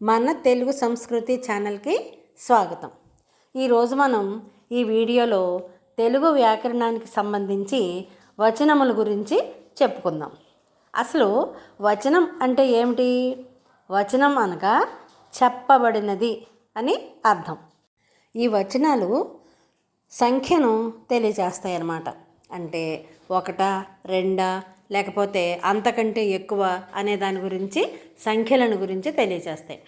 మన తెలుగు సంస్కృతి ఛానల్కి స్వాగతం. ఈరోజు మనం ఈ వీడియోలో తెలుగు వ్యాకరణానికి సంబంధించి వచనముల గురించి చెప్పుకుందాం. అసలు వచనం అంటే ఏమిటి? వచనం అనగా చెప్పబడినది అని అర్థం. ఈ వచనాలు సంఖ్యను తెలియజేస్తాయి అన్నమాట అంటే ఒకటా రెండా లేకపోతే అంతకంటే ఎక్కువ అనే దాని గురించి సంఖ్యలను గురించి తెలియజేస్తాయి.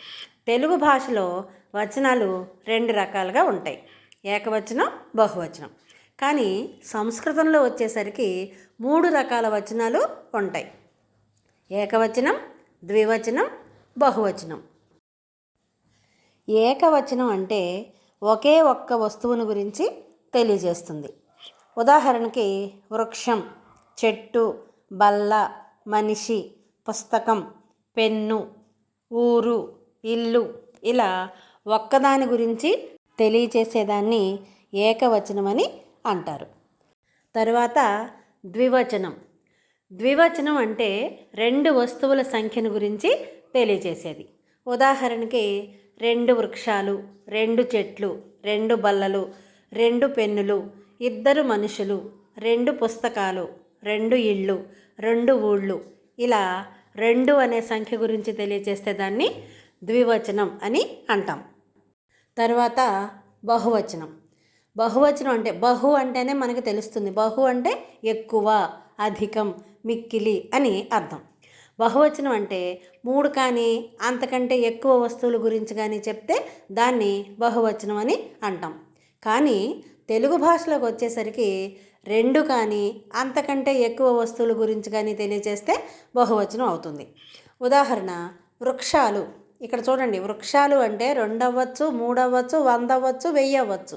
తెలుగు భాషలో వచనాలు రెండు రకాలుగా ఉంటాయి. ఏకవచనం బహువచనం. కానీ సంస్కృతంలో వచ్చేసరికి మూడు రకాల వచనాలు ఉంటాయి. ఏకవచనం ద్వివచనం బహువచనం. ఏకవచనం అంటే ఒకే ఒక్క వస్తువును గురించి తెలియజేస్తుంది. ఉదాహరణకి వృక్షం చెట్టు బల్ల మనిషి పుస్తకం పెన్ను ఊరు ఇల్లు ఇలా ఒక్కదాని గురించి తెలియచేసేదాన్ని ఏకవచనమని అంటారు. తరువాత ద్వివచనం. ద్వివచనం అంటే రెండు వస్తువుల సంఖ్యను గురించి తెలియజేసేది ఉదాహరణకి రెండు వృక్షాలు రెండు చెట్లు రెండు బల్లలు రెండు పెన్నులు ఇద్దరు మనుషులు రెండు పుస్తకాలు రెండు ఇళ్ళు రెండు ఊళ్ళు. ఇలా రెండు అనే సంఖ్య గురించి తెలియజేస్తే దాన్ని ద్వివచనం అని అంటాం. తర్వాత బహువచనం. బహువచనం అంటే బహు అంటేనే మనకు తెలుస్తుంది. బహు అంటే ఎక్కువ అధికం మిక్కిలి అని అర్థం. బహువచనం అంటే మూడు కానీ అంతకంటే ఎక్కువ వస్తువుల గురించి కానీ చెప్తే దాన్ని బహువచనం అని అంటాం. కానీ తెలుగు భాషలోకి వచ్చేసరికి రెండు కానీ అంతకంటే ఎక్కువ వస్తువుల గురించి కానీ తెలియజేస్తే బహువచనం అవుతుంది. ఉదాహరణ వృక్షాలు. ఇక్కడ చూడండి వృక్షాలు అంటే రెండవచ్చు మూడవచ్చు వందవచ్చు వెయ్యవచ్చు. వంద అవ్వచ్చు వెయ్యి అవ్వచ్చు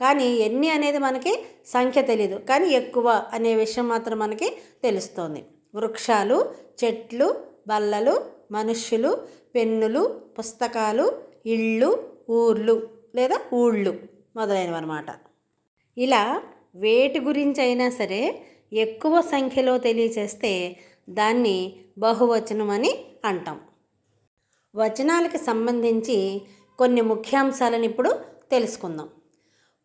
కానీ ఎన్ని అనేది మనకి సంఖ్య తెలియదు కానీ ఎక్కువ అనే విషయం మాత్రం మనకి తెలుస్తోంది. వృక్షాలు చెట్లు బల్లలు మనుష్యులు పెన్నులు పుస్తకాలు ఇళ్ళు ఊర్లు లేదా ఊళ్ళు మొదలైనవి అనమాట ఇలా వేటి గురించి అయినా సరే ఎక్కువ సంఖ్యలో తెలియచేస్తే దాన్ని బహువచనం అని అంటాం. వచనాలకు సంబంధించి కొన్ని ముఖ్యాంశాలను ఇప్పుడు తెలుసుకుందాం.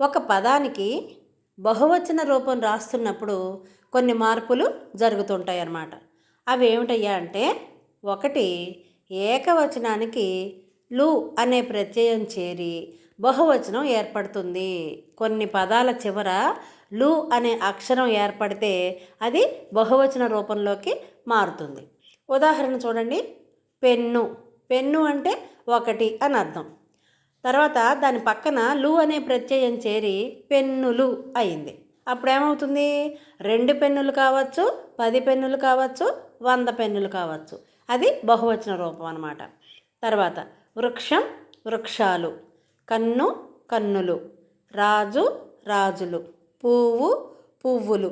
ఒక పదానికి బహువచన రూపం రాస్తున్నప్పుడు కొన్ని మార్పులు జరుగుతుంటాయి అన్నమాట అవి ఏమిటయ్యా అంటే ఒకటి ఏకవచనానికి లు అనే ప్రత్యయం చేరి బహువచనం ఏర్పడుతుంది. కొన్ని పదాల చివర లు అనే అక్షరం ఏర్పడితే అది బహువచన రూపంలోకి మారుతుంది. ఉదాహరణ చూడండి. పెన్ను. పెన్ను అంటే ఒకటి అని అర్థం. తర్వాత దాని పక్కన లు అనే ప్రత్యయం చేరి పెన్నులు అయింది. అప్పుడు ఏమవుతుంది రెండు పెన్నులు కావచ్చు పది పెన్నులు కావచ్చు వంద పెన్నులు కావచ్చు. అది బహువచన రూపం అన్నమాట. తర్వాత వృక్షం వృక్షాలు. కన్ను కన్నులు రాజు రాజులు పువ్వు పువ్వులు.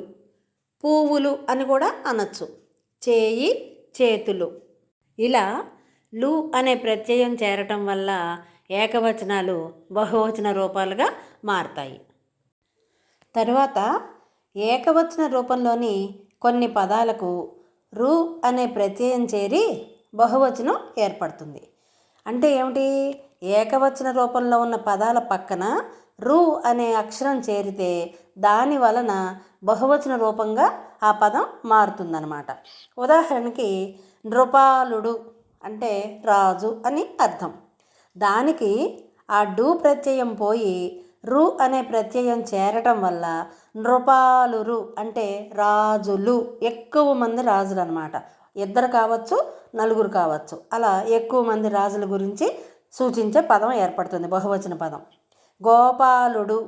పువ్వులు అని కూడా అనొచ్చు. చేయి చేతులు. ఇలా లు అనే ప్రత్యయం చేరటం వల్ల ఏకవచనాలు బహువచన రూపాలుగా మారతాయి. తరువాత ఏకవచన రూపంలోని కొన్ని పదాలకు రు అనే ప్రత్యయం చేరి బహువచనం ఏర్పడుతుంది. అంటే ఏమిటి? ఏకవచన రూపంలో ఉన్న పదాల పక్కన రు అనే అక్షరం చేరితే దాని వలన బహువచన రూపంగా ఆ పదం మారుతుందన్నమాట. ఉదాహరణకి నృపాలుడు అంటే రాజు అని అర్థం. దానికి ఆ డు ప్రత్యయం పోయి రు అనే ప్రత్యయం చేరటం వల్ల నృపాలురు అంటే రాజులు ఎక్కువ మంది రాజులు అనమాట ఇద్దరు కావచ్చు నలుగురు కావచ్చు. అలా ఎక్కువ మంది రాజుల గురించి సూచించే పదం ఏర్పడుతుంది బహువచన పదం. గోపాలుడు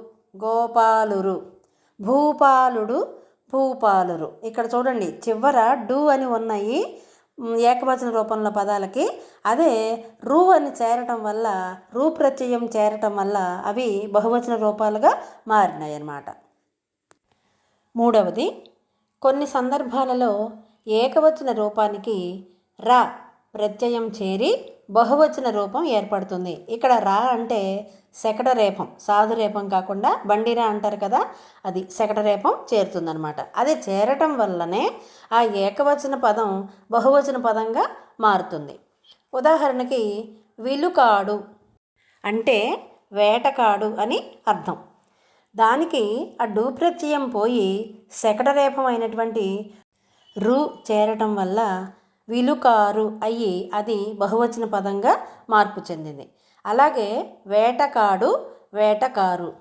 గోపాలురు భూపాలుడు భూపాలురు. ఇక్కడ చూడండి చివర డు అని ఉన్నాయి ఏకవచన రూపంలో పదాలకి. అదే రూ అని చేరటం వల్ల రూ ప్రత్యయం చేరటం వల్ల అవి బహువచన రూపాలుగా మారినాయి అన్నమాట మూడవది కొన్ని సందర్భాలలో ఏకవచన రూపానికి ర ప్రత్యయం చేరి బహువచన రూపం ఏర్పడుతుంది. ఇక్కడ రా అంటే శకటరేపం సాధురేపం కాకుండా బండిరా అంటారు కదా అది శకటరేపం చేరుతుందనమాట అది చేరటం వల్లనే ఆ ఏకవచన పదం బహువచన పదంగా మారుతుంది. ఉదాహరణకి విలుకాడు అంటే వేటకాడు అని అర్థం. దానికి ఆ డు ప్రత్యయం పోయి శకటరేపం అయినటువంటి రు చేరటం వల్ల విలుకారు అయ్యి అది బహువచన పదంగా మార్పు చెందింది. అలాగే వేటకాడు వేటకారు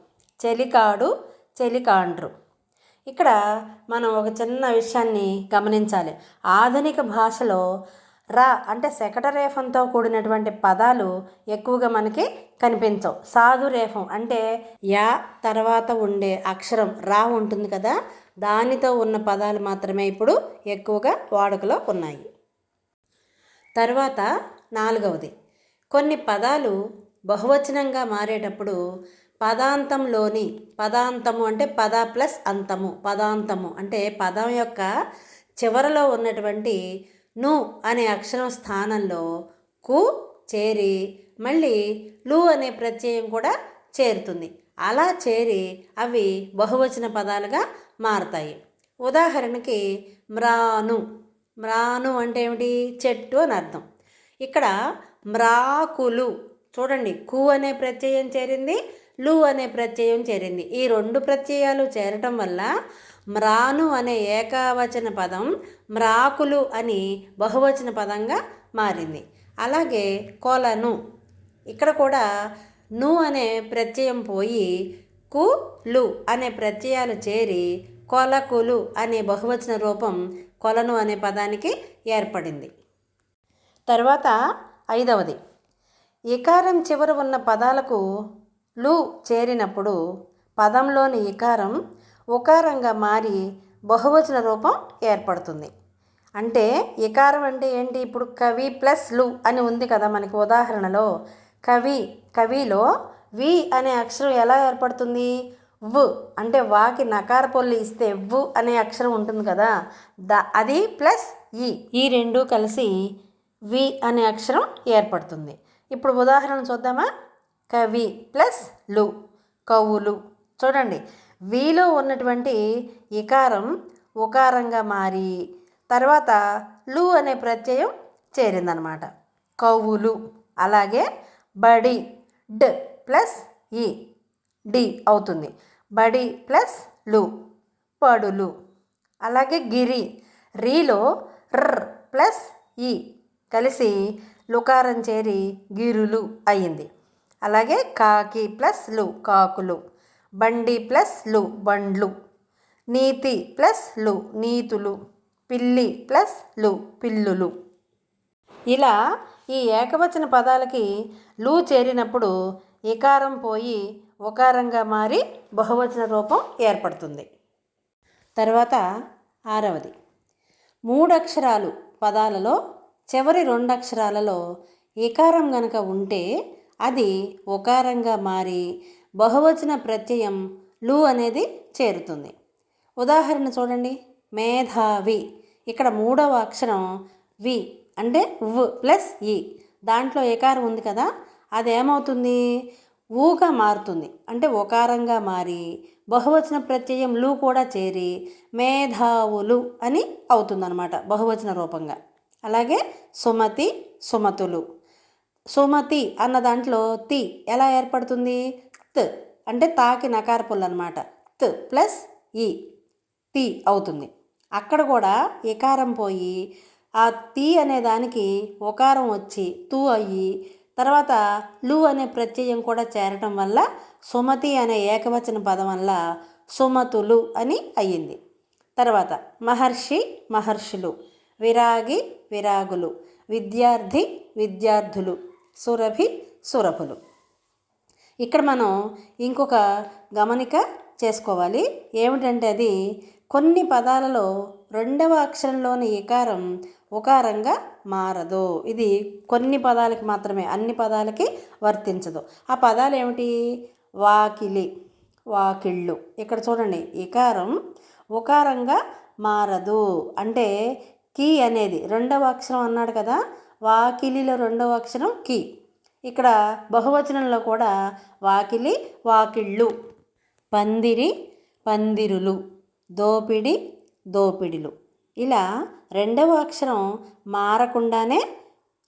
చెలికాడు చెలికాండ్రు. ఇక్కడ మనం ఒక చిన్న విషయాన్ని గమనించాలి. ఆధునిక భాషలో రా అంటే శకటరేఫంతో కూడినటువంటి పదాలు ఎక్కువగా మనకి కనిపించవు. సాధురేఫం అంటే యా తర్వాత ఉండే అక్షరం రా ఉంటుంది కదా? దానితో ఉన్న పదాలు మాత్రమే ఇప్పుడు ఎక్కువగా వాడుకలో ఉన్నాయి. తర్వాత నాలుగవది. కొన్ని పదాలు బహువచనంగా మారేటప్పుడు పదాంతంలోని పదాంతము అంటే పద ప్లస్ అంతము పదాంతము అంటే పదం యొక్క చివరలో ఉన్నటువంటి ను అనే అక్షరం స్థానంలో కు చేరి మళ్ళీ లు అనే ప్రత్యయం కూడా చేరుతుంది. అలా చేరి అవి బహువచన పదాలుగా మారతాయి. ఉదాహరణకి మ్రాను మ్రాను అంటే ఏమిటి? చెట్టు అని అర్థం. ఇక్కడ మ్రాకులు చూడండి కు అనే ప్రత్యయం చేరింది లు అనే ప్రత్యయం చేరింది. ఈ రెండు ప్రత్యయాలు చేరటం వల్ల మ్రాను అనే ఏకవచన పదం మ్రాకులు అని బహువచన పదంగా మారింది. అలాగే కొలను ఇక్కడ కూడా ను అనే ప్రత్యయం పోయి కు లు అనే ప్రత్యయాలు చేరి కొలకులు అనే బహువచన రూపం కొలను అనే పదానికి ఏర్పడింది. తర్వాత ఐదవది. ఇకారం చివర ఉన్న పదాలకు లు చేరినప్పుడు పదంలోని ఇకారం ఉకారంగా మారి బహువచన రూపం ఏర్పడుతుంది. అంటే ఇకారం అంటే ఏంటి? ఇప్పుడు కవి ప్లస్లు అని ఉంది కదా మనకి ఉదాహరణలో. కవి కవిలో వి అనే అక్షరం ఎలా ఏర్పడుతుంది? వ్ అంటే వాకి నకార పొల్లి ఇస్తే వ్ అనే అక్షరం ఉంటుంది కదా ద అది ప్లస్ ఈ. ఈ రెండు కలిసి వి అనే అక్షరం ఏర్పడుతుంది. ఇప్పుడు ఉదాహరణ చూద్దామా? కవి ప్లస్లు కవులు. చూడండి వీలో ఉన్నటువంటి ఇకారం ఉకారంగా మారి తర్వాత లు అనే ప్రత్యయం చేరిందనమాట. కవులు అలాగే బడి డ్ ప్లస్ ఈ డి అవుతుంది. బడి ప్లస్లు పడులు. అలాగే గిరి రీలో ర్ ప్లస్ ఈ కలిసి లుకారం చేరి గిరులు అయింది. అలాగే కాకి ప్లస్లు కాకులు. బండి ప్లస్లు బండ్లు. నీతి ప్లస్లు నీతులు. పిల్లి ప్లస్లు పిల్లులు. ఇలా ఈ ఏకవచన పదాలకి లు చేరినప్పుడు ఇకారం పోయి ఒకారంగా మారి బహువచన రూపం ఏర్పడుతుంది. తర్వాత ఆరవది. మూడు అక్షరాలు పదాలలో చివరి రెండు అక్షరాలలో ఇకారం గనక ఉంటే అది ఒకారంగా మారి బహువచన ప్రత్యయం లు అనేది చేరుతుంది. ఉదాహరణ చూడండి. మేధావి. ఇక్కడ మూడవ అక్షరం వి అంటే వ్ ప్లస్ ఈ. దాంట్లో ఎకారం ఉంది కదా. అది ఏమవుతుంది ఊగా మారుతుంది. అంటే ఒకారంగా మారి బహువచన ప్రత్యయం లు కూడా చేరి మేధావులు అని అవుతుందన్నమాట బహువచన రూపంగా. అలాగే సుమతి సుమతులు. సుమతి అన్న దాంట్లో తి ఎలా ఏర్పడుతుంది? త్ అంటే తాకి నకారపుల్ అనమాట త్ ప్లస్ ఈ తి అవుతుంది. అక్కడ కూడా ఎకారం పోయి ఆ తి అనే దానికి ఒకారం వచ్చి తూ అయ్యి తర్వాత లు అనే ప్రత్యయం కూడా చేరటం వల్ల సుమతి అనే ఏకవచన పదం వల్ల సుమతులు అని అయ్యింది. తర్వాత మహర్షి మహర్షులు విరాగి విరాగులు విద్యార్థి విద్యార్థులు సురభి సురభులు. ఇక్కడ మనం ఇంకొక గమనిక చేసుకోవాలి. ఏమిటంటే అది కొన్ని పదాలలో రెండవ అక్షరంలోని ఇకారం ఉకారంగా మారదు. ఇది కొన్ని పదాలకి మాత్రమే అన్ని పదాలకి వర్తించదు. ఆ పదాలు ఏమిటి? వాకిలి వాకిళ్ళు. ఇక్కడ చూడండి ఇకారం ఉకారంగా మారదు. అంటే కీ అనేది రెండవ అక్షరం అన్నాడు కదా వాకిలిలో రెండవ అక్షరం కీ. ఇక్కడ బహువచనంలో కూడా వాకిలి వాకిళ్ళు. పందిరి పందిరులు. దోపిడి దోపిడిలు. ఇలా రెండవ అక్షరం మారకుండానే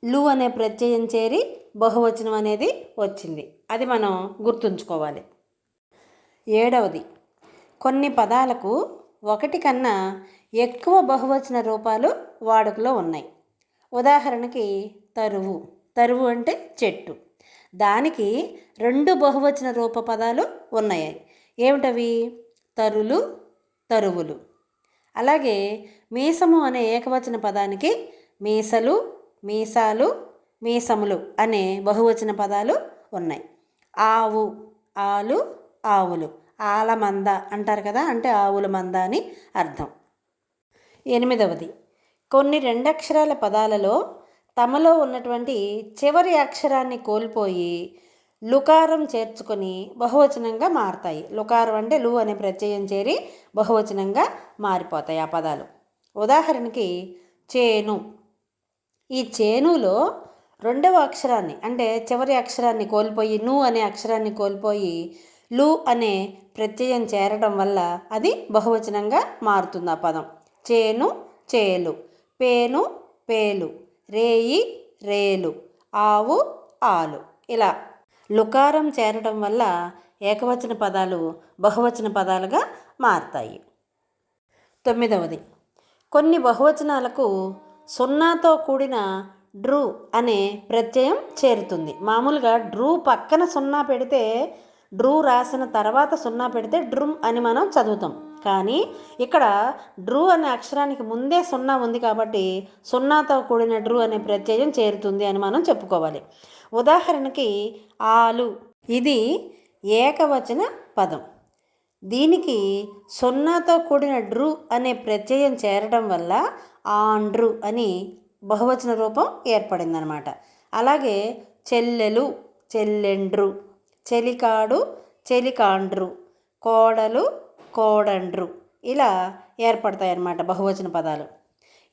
లు అనే ప్రత్యయం చేరి బహువచనం అనేది వచ్చింది. అది మనం గుర్తుంచుకోవాలి. ఏడవది కొన్ని పదాలకు ఒకటి కన్నా ఎక్కువ బహువచన రూపాలు వాడుకలో ఉన్నాయి. ఉదాహరణకి తరువు తరువు అంటే చెట్టు. దానికి రెండు బహువచన రూప పదాలు ఉన్నాయి. ఏమిటవి? తరులు తరువులు. అలాగే మీసము అనే ఏకవచన పదానికి మీసలు మీసాలు మీసములు అనే బహువచన పదాలు ఉన్నాయి. ఆవు ఆలు ఆవులు. ఆల మంద అంటారు కదా అంటే ఆవుల మంద అని అర్థం. ఎనిమిదవది కొన్ని రెండక్షరాల పదాలలో తమలో ఉన్నటువంటి చివరి అక్షరాన్ని కోల్పోయి లుకారం చేర్చుకొని బహువచనంగా మారతాయి. లుకారం అంటే లు అనే ప్రత్యయం చేరి బహువచనంగా మారిపోతాయి ఆ పదాలు. ఉదాహరణకి చేను. ఈ చేనులో రెండవ అక్షరాన్ని అంటే చివరి అక్షరాన్ని కోల్పోయి ను అనే అక్షరాన్ని కోల్పోయి లు అనే ప్రత్యయం చేరడం వల్ల అది బహువచనంగా మారుతుంది ఆ పదం. చేను చేలు. పేను పేలు. రేయి రేలు. ఆవు ఆలు. ఇలా లుకారం చేరడం వల్ల ఏకవచన పదాలు బహువచన పదాలుగా మారతాయి. తొమ్మిదవది. కొన్ని బహువచనాలకు సున్నాతో కూడిన డ్రూ అనే ప్రత్యయం చేరుతుంది. మామూలుగా డ్రూ పక్కన సున్నా పెడితే డ్రూ రాసిన తర్వాత సున్నా పెడితే డ్రూమ్ అని మనం చదువుతాం. కానీ ఇక్కడ డ్రూ అనే అక్షరానికి ముందే సున్నా ఉంది కాబట్టి సున్నాతో కూడిన డ్రూ అనే ప్రత్యయం చేరుతుంది అని మనం చెప్పుకోవాలి. ఉదాహరణకి ఆలు. ఇది ఏకవచన పదం. దీనికి సున్నాతో కూడిన డ్రు అనే ప్రత్యయం చేరడం వల్ల ఆండ్రు అని బహువచన రూపం ఏర్పడిందనమాట. అలాగే చెల్లెలు చెల్లెండ్రు చెలికాడు చెలికాండ్రు కోడలు కోడండ్రు ఇలా ఏర్పడతాయి అన్నమాట బహువచన పదాలు.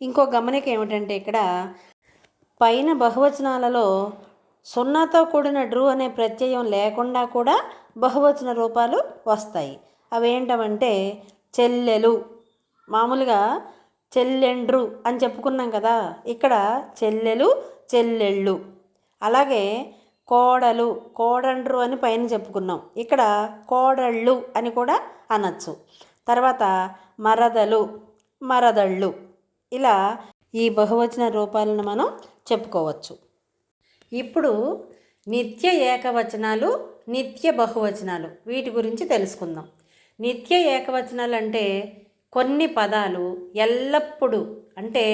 ఇంకో గమనిక ఏమిటంటే ఇక్కడ పైన బహువచనాలలో సున్నాతో కూడిన డ్రు అనే ప్రత్యయం లేకుండా కూడా బహువచన రూపాలు వస్తాయి. అవేంటవంటే చెల్లెలు. మామూలుగా చెల్లెండ్రు అని చెప్పుకున్నాం కదా. ఇక్కడ చెల్లెలు చెల్లెళ్ళు. అలాగే కోడలు కోడండ్రు అని పైన చెప్పుకున్నాం. ఇక్కడ కోడళ్ళు అని కూడా అనొచ్చు. తర్వాత మరదలు మరదళ్ళు. ఇలా ఈ బహువచన రూపాలను మనం చెప్పుకోవచ్చు. ఇప్పుడు నిత్య ఏకవచనాలు నిత్య బహువచనాలు వీటి గురించి తెలుసుకుందాం. నిత్య ఏకవచనాలు అంటే కొన్ని పదాలు ఎల్లప్పుడూ అంటే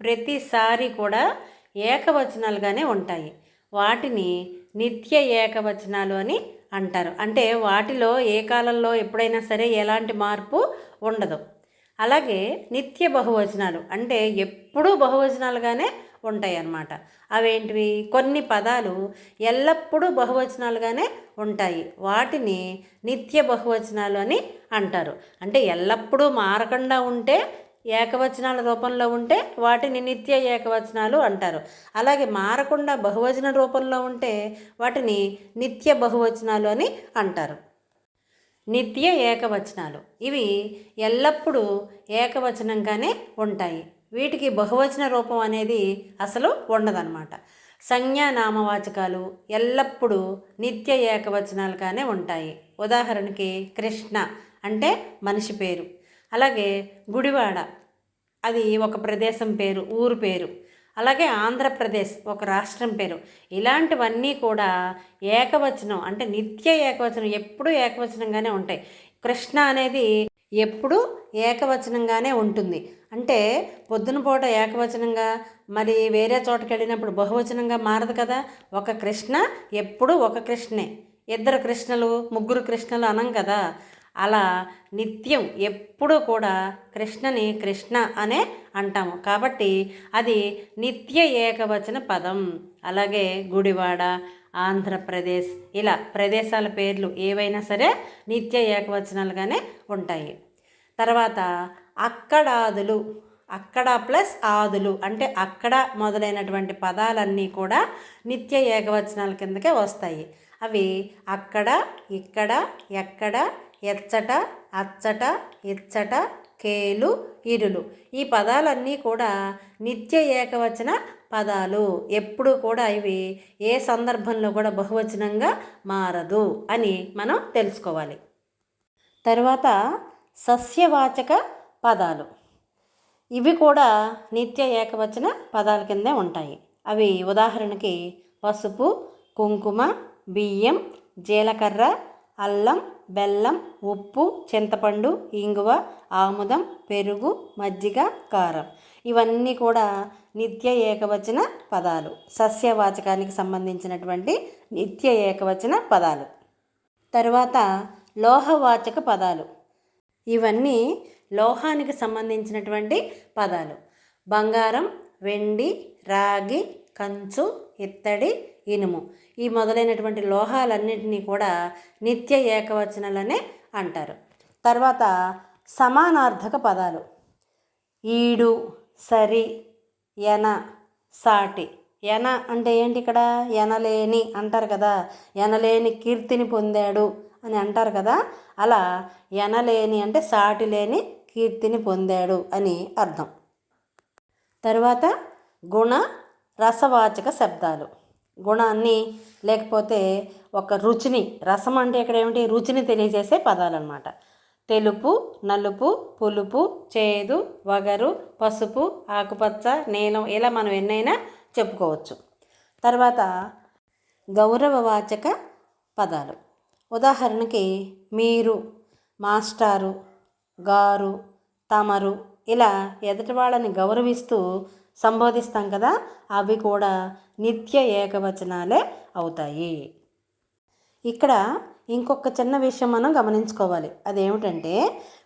ప్రతిసారి కూడా ఏకవచనాలుగానే ఉంటాయి. వాటిని నిత్య ఏకవచనాలు అని అంటారు. అంటే వాటిలో ఏ కాలంలో ఎప్పుడైనా సరే ఎలాంటి మార్పు ఉండదు. అలాగే నిత్య బహువచనాలు అంటే ఎప్పుడూ బహువచనాలుగానే ఉంటాయి అన్నమాట అవేంటివి? కొన్ని పదాలు ఎల్లప్పుడూ బహువచనాలుగానే ఉంటాయి. వాటిని నిత్య బహువచనాలు అని అంటారు. అంటే ఎల్లప్పుడూ మారకుండా ఉంటే ఏకవచనాల రూపంలో ఉంటే వాటిని నిత్య ఏకవచనాలు అంటారు. అలాగే మారకుండా బహువచన రూపంలో ఉంటే వాటిని నిత్య బహువచనాలు అని అంటారు. నిత్య ఏకవచనాలు. ఇవి ఎల్లప్పుడూ ఏకవచనంగానే ఉంటాయి. వీటికి బహువచన రూపం అనేది అసలు ఉండదన్నమాట. సంజ్ఞా నామవాచకాలు ఎల్లప్పుడూ నిత్య ఏకవచనాలుగానే ఉంటాయి. ఉదాహరణకి కృష్ణ అంటే మనిషి పేరు. అలాగే గుడివాడ అది ఒక ప్రదేశం పేరు ఊరు పేరు. అలాగే ఆంధ్రప్రదేశ్ ఒక రాష్ట్రం పేరు. ఇలాంటివన్నీ కూడా ఏకవచనం అంటే నిత్య ఏకవచనం ఎప్పుడూ ఏకవచనంగానే ఉంటాయి. కృష్ణ అనేది ఎప్పుడూ ఏకవచనంగానే ఉంటుంది. అంటే పొద్దున పూట ఏకవచనంగా మరి వేరే చోటకి వెళ్ళినప్పుడు బహువచనంగా మారదు కదా? ఒక కృష్ణ ఎప్పుడూ ఒక కృష్ణే. ఇద్దరు కృష్ణలు ముగ్గురు కృష్ణలు అనం కదా? అలా నిత్యం ఎప్పుడూ కూడా కృష్ణని కృష్ణ అనే అంటాము. కాబట్టి అది నిత్య ఏకవచన పదం. అలాగే గుడివాడ ఆంధ్రప్రదేశ్. ఇలా ప్రదేశాల పేర్లు ఏవైనా సరే నిత్య ఏకవచనాలుగానే ఉంటాయి. తర్వాత అక్కడాదులు. అక్కడ ప్లస్ ఆదులు అంటే అక్కడ మొదలైనటువంటి పదాలన్నీ కూడా నిత్య ఏకవచనాల కిందకే వస్తాయి. అవి అక్కడ ఇక్కడ ఎక్కడ ఎచ్చట అచ్చట ఇచ్చట కేలు ఇరులు. ఈ పదాలన్నీ కూడా నిత్య ఏకవచన పదాలు. ఎప్పుడు కూడా ఇవి ఏ సందర్భంలో కూడా బహువచనంగా మారదు అని మనం తెలుసుకోవాలి. తర్వాత సస్యవాచక పదాలు. ఇవి కూడా నిత్య ఏకవచన పదాల కిందే ఉంటాయి. అవి ఉదాహరణకి పసుపు కుంకుమ బియ్యం జీలకర్ర అల్లం బెల్లం ఉప్పు చింతపండు ఇంగువ ఆముదం పెరుగు మజ్జిగ కారం. ఇవన్నీ కూడా నిత్య ఏకవచన పదాలు. సస్యవాచకానికి సంబంధించినటువంటి నిత్య ఏకవచన పదాలు. తరువాత లోహవాచక పదాలు. ఇవన్నీ లోహానికి సంబంధించినటువంటి పదాలు. బంగారం వెండి రాగి కంచు ఇత్తడి ఇనుము ఈ మొదలైనటువంటి లోహాలన్నింటినీ కూడా నిత్య ఏకవచనాలనే అంటారు. తర్వాత సమానార్థక పదాలు. ఈడు సరి ఎన సాటి. ఎన అంటే ఏంటి ఇక్కడ? ఎనలేని అంటారు కదా. ఎనలేని కీర్తిని పొందాడు అని అంటారు కదా. అలా ఎనలేని అంటే సాటి లేని కీర్తిని పొందాడు అని అర్థం. తర్వాత గుణ రసవాచక శబ్దాలు. గుణాన్ని లేకపోతే ఒక రుచిని రసం అంటే ఇక్కడ ఏమిటి? రుచిని తెలియజేసే పదాలు అనమాట తెలుపు నలుపు పులుపు చేదు వగరు పసుపు ఆకుపచ్చ నీలం ఇలా మనం ఎన్నైనా చెప్పుకోవచ్చు. తర్వాత గౌరవవాచక పదాలు. ఉదాహరణకి మీరు మాస్టారు గారు తమరు ఇలా ఎదుటి వాళ్ళని గౌరవిస్తూ సంబోధిస్తాం కదా అవి కూడా నిత్య ఏకవచనాలే అవుతాయి. ఇక్కడ ఇంకొక చిన్న విషయం మనం గమనించుకోవాలి. అదేమిటంటే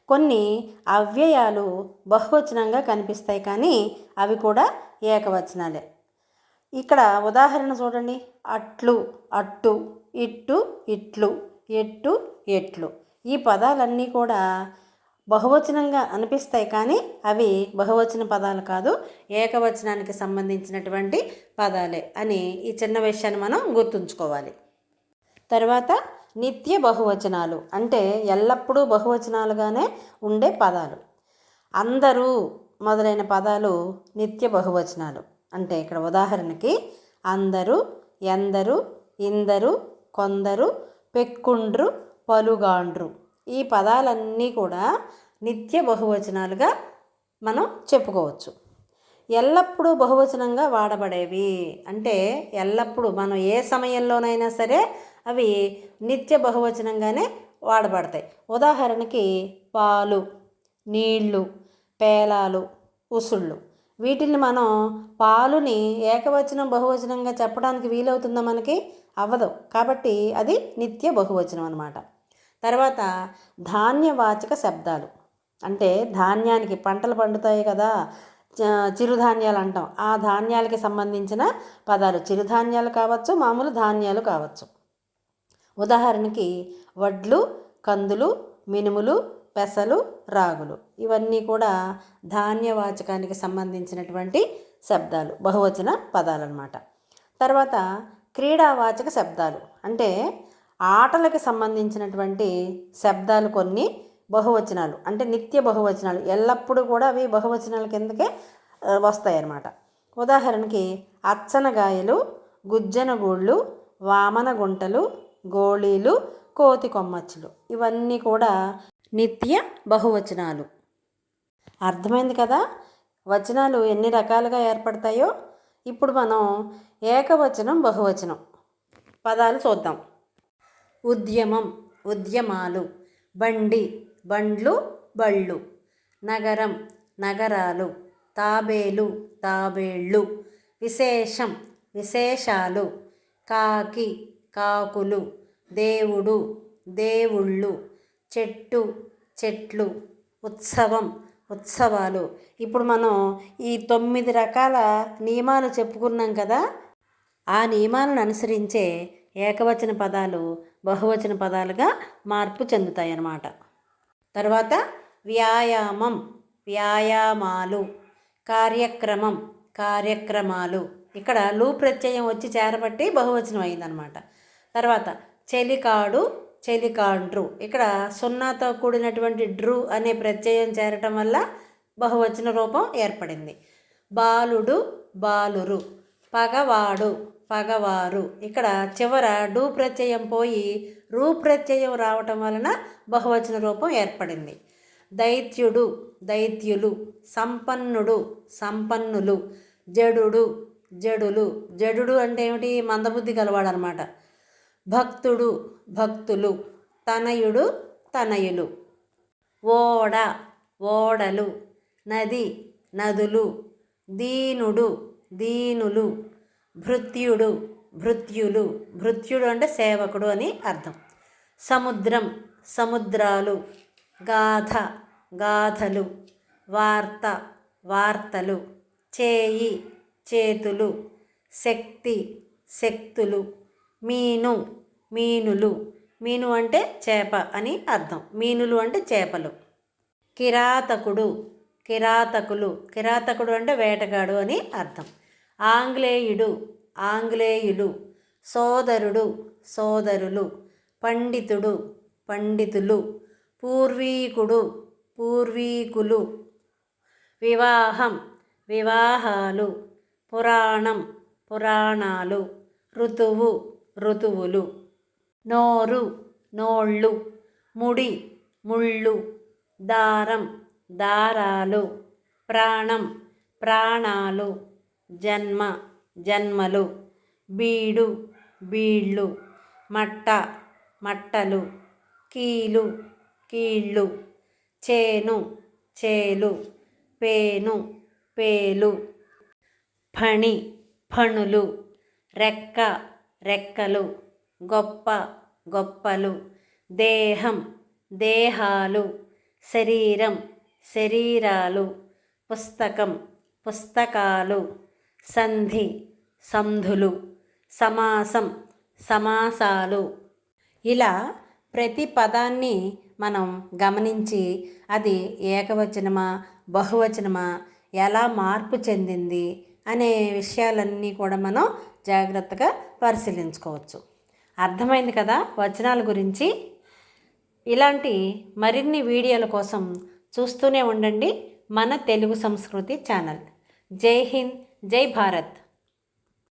కొన్ని అవ్యయాలు బహువచనంగా కనిపిస్తాయి కానీ అవి కూడా ఏకవచనాలే. ఇక్కడ ఉదాహరణ చూడండి. అట్లు అట్టు ఇట్టు ఇట్లు ఎట్టు ఎట్లు. ఈ పదాలన్నీ కూడా బహువచనంగా అనిపిస్తాయి కానీ అవి బహువచన పదాలు కాదు ఏకవచనానికి సంబంధించినటువంటి పదాలే అని ఈ చిన్న విషయాన్ని మనం గుర్తుంచుకోవాలి. తర్వాత నిత్య బహువచనాలు అంటే ఎల్లప్పుడూ బహువచనాలుగానే ఉండే పదాలు. అందరూ మొదలైన పదాలు నిత్య బహువచనాలు. అంటే ఇక్కడ ఉదాహరణకి అందరూ ఎందరు ఇందరు కొందరు పెక్కుండ్రు పలుగాండ్రు. ఈ పదాలన్నీ కూడా నిత్య బహువచనాలుగా మనం చెప్పుకోవచ్చు. ఎల్లప్పుడూ బహువచనంగా వాడబడేవి. అంటే ఎల్లప్పుడూ మనం ఏ సమయంలోనైనా సరే అవి నిత్య బహువచనంగానే వాడబడతాయి. ఉదాహరణకి పాలు నీళ్ళు పేలాలు ఉసుళ్ళు. వీటిని మనం పాలుని ఏకవచనం బహువచనంగా చెప్పడానికి వీలవుతుందా మనకి? అవ్వదు. కాబట్టి అది నిత్య బహువచనం అనమాట తర్వాత ధాన్యవాచక శబ్దాలు. అంటే ధాన్యానికి పంటలు పండుతాయి కదా చిరుధాన్యాలు అంటాం. ఆ ధాన్యాలకి సంబంధించిన పదాలు చిరుధాన్యాలు కావచ్చు మామూలు ధాన్యాలు కావచ్చు. ఉదాహరణకి వడ్లు కందులు మినుములు పెసలు రాగులు ఇవన్నీ కూడా ధాన్యవాచకానికి సంబంధించినటువంటి శబ్దాలు బహువచన పదాలు అన్నమాట తర్వాత క్రీడావాచక శబ్దాలు. అంటే ఆటలకు సంబంధించినటువంటి శబ్దాలు కొన్ని బహువచనాలు. అంటే నిత్య బహువచనాలు. ఎల్లప్పుడూ కూడా అవి బహువచనాల కిందకే వస్తాయి అన్నమాట ఉదాహరణకి అచ్చనగాయలు గుజ్జనగూళ్ళు వామన గుంటలు గోళీలు కోతి కొమ్మచ్చులు. ఇవన్నీ కూడా నిత్య బహువచనాలు. అర్థమైంది కదా? వచనాలు ఎన్ని రకాలుగా ఏర్పడతాయో? ఇప్పుడు మనం ఏకవచనం బహువచనం. పదాలు చూద్దాం. ఉద్యమం ఉద్యమాలు. బండి బండ్లు బళ్ళు. నగరం నగరాలు. తాబేలు తాబేళ్ళు. విశేషం విశేషాలు. కాకి కాకులు. దేవుడు దేవుళ్ళు. చెట్టు చెట్లు. ఉత్సవం ఉత్సవాలు. ఇప్పుడు మనం ఈ తొమ్మిది రకాల నియమాలు చెప్పుకున్నాం కదా? ఆ నియమాలను అనుసరించే ఏకవచన పదాలు బహువచన పదాలుగా మార్పు చెందుతాయి అన్నమాట తర్వాత వ్యాయామం వ్యాయామాలు కార్యక్రమం కార్యక్రమాలు. ఇక్కడ లూ ప్రత్యయం వచ్చి చేరబట్టి బహువచనం అయిందనమాట తర్వాత చెలికాడు చెలికాండ్రు. ఇక్కడ సున్నాతో కూడినటువంటి డ్రు అనే ప్రత్యయం చేరటం వల్ల బహువచన రూపం ఏర్పడింది. బాలుడు బాలురు. పగవాడు పగవారు. ఇక్కడ చివర డూ ప్రత్యయం పోయి రూ ప్రత్యయం రావటం వలన బహువచన రూపం ఏర్పడింది. దైత్యుడు దైత్యులు సంపన్నుడు సంపన్నులు జడుడు జడులు. జడుడు అంటే ఏమిటి? మందబుద్ధి గలవాడు అనమాట భక్తుడు భక్తులు. తనయుడు తనయులు. ఓడ ఓడలు. నది నదులు. దీనుడు దీనులు. భృత్యుడు భృత్యులు భృత్యుడు అంటే సేవకుడు అని అర్థం. సముద్రం సముద్రాలు గాథ గాథలు వార్త వార్తలు చేయి చేతులు శక్తి శక్తులు మీను మీనులు మీను అంటే చేప అని అర్థం. మీనులు అంటే చేపలు. కిరాతకుడు కిరాతకులు కిరాతకుడు అంటే వేటగాడు అని అర్థం. ఆంగ్లేయుడు ఆంగ్లేయులు సోదరుడు సోదరులు పండితుడు పండితులు పూర్వీకుడు పూర్వీకులు వివాహం వివాహాలు పురాణం పురాణాలు ఋతువు ఋతువులు నోరు నోళ్ళు ముడి ముళ్ళు దారం దారాలు ప్రాణం ప్రాణాలు జన్మ జన్మలు బీడు బీళ్ళు మట్ట మట్టలు కీలు కీళ్ళు చేను చేలు పేను పేలు ఫణి ఫణులు రెక్క రెక్కలు గొప్ప గొప్పలు దేహం దేహాలు శరీరం శరీరాలు పుస్తకం పుస్తకాలు సంధి సంధులు సమాసం సమాసాలు. ఇలా ప్రతి పదాన్ని మనం గమనించి అది ఏకవచనమా బహువచనమా ఎలా మార్పు చెందింది అనే విషయాలన్నీ కూడా మనం జాగ్రత్తగా పరిశీలించుకోవచ్చు. అర్థమైంది కదా వచనాల గురించి? ఇలాంటి మరిన్ని వీడియోల కోసం చూస్తూనే ఉండండి మన తెలుగు సంస్కృతి ఛానల్. జై హింద్. జై భారత్